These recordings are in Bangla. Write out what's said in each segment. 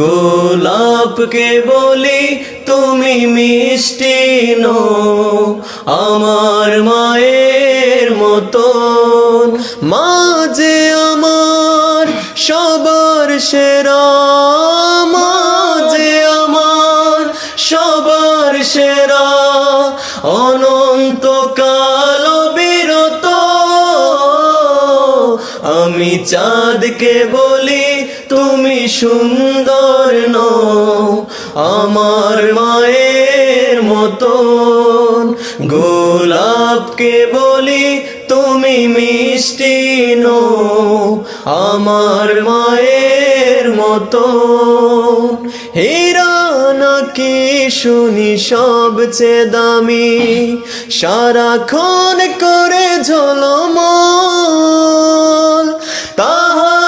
গোলাপকে বলি তুমি মিষ্টি নো আমার মায়ের মতো মাঝে আমার সবার সেরা, মাঝে আমার সবার সেরা। অনন্ত বিরত, আমি চাঁদকে বলি তুমি সুন্দর নও, আমার মায়ের মতন। গোলাপকে বলি তুমি মিষ্টি নও, আমার মায়ের মতো হীরা নাকি শুনি সবচেয়ে দামি, সারাক্ষণ করে ঝলমল। তাহার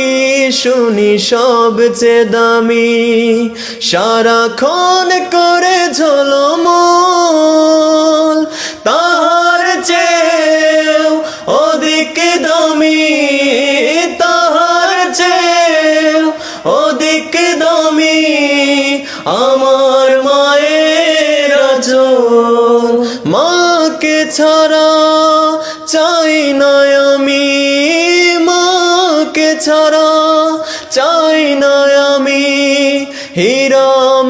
নাকি শুনি সবচেয়ে দামি। সারাক্ষণ করে ঝলমল, তাহার চেয়েও অধিক দামি। তাহার চেয়েও অধিক দামি আমার মায়ের আচর মাকে ছাড়া